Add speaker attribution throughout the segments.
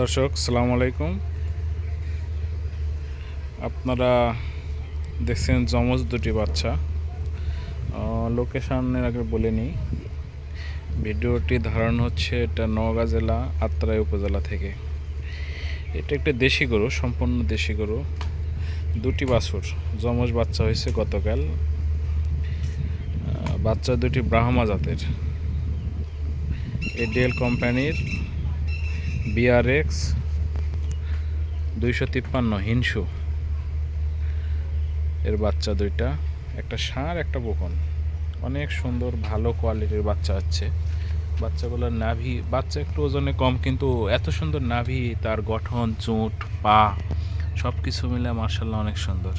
Speaker 1: দর্শক, সালাম আলাইকুম। আপনারা দেখছেন যমজ দুটি বাচ্চা। লোকেশনের আগে বলে নিই, ভিডিওটি ধারণ হচ্ছে এটা নওগাঁ জেলা, আত্রাই উপজেলা থেকে। এটা একটা দেশি গরু, সম্পূর্ণ দেশি গরু। দুটি বাছুর যমজ বাচ্চা হয়েছে গতকাল। বাচ্চা দুটি ব্রাহ্মা জাতের। এডিএল কোম্পানির। বিআরএক্স দুইশো তিপ্পান্ন হিংসু এর বাচ্চা দুইটা, একটা ষাঁড়, একটা বকন। অনেক সুন্দর, ভালো কোয়ালিটির বাচ্চা আছে। বাচ্চাগুলোর নাভি, বাচ্চা একটু ওজনে কম, কিন্তু এত সুন্দর নাভি, তার গঠন, চোট, পা সব কিছু মিলে মার্শাল্লাহ অনেক সুন্দর।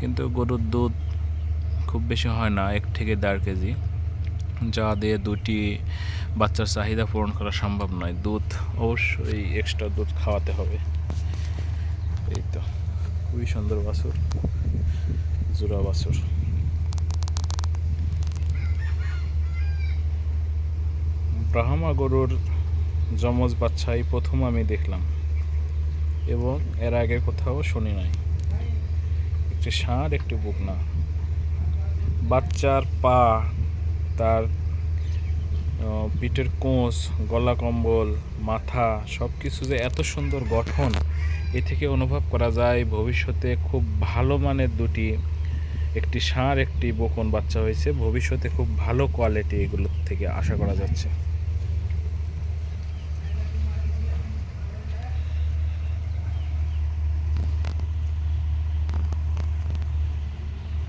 Speaker 1: কিন্তু গরুর দুধ খুব বেশি হয় না, এক থেকে দেড় কেজি। যা দিয়ে দুটি বাচ্চার চাহিদা পূরণ করা সম্ভব নয়। দুধ অবশ্যই এক্সট্রা দুধ খাওয়াতে হবে। এই তো, খুবই সুন্দর বাছুর, জোড়া বাছুর। ব্রাহ্মা গরুর যমজ বাচ্চাই প্রথম আমি দেখলাম এবং এর আগে কোথাও শুনি নাই। একটি ষাঁড়, একটি বুকনা। বাচ্চার পা তার পিঠের কোঁচ, গলা কম্বল, মাথা সব কিছু যে এত সুন্দর গঠন, এ থেকে অনুভব করা যায় ভবিষ্যতে খুব ভালো মানের দুটি, একটি ষাঁড়, একটি বকন বাচ্চা হয়েছে। ভবিষ্যতে খুব ভালো কোয়ালিটি এগুলোর থেকে আশা করা যাচ্ছে।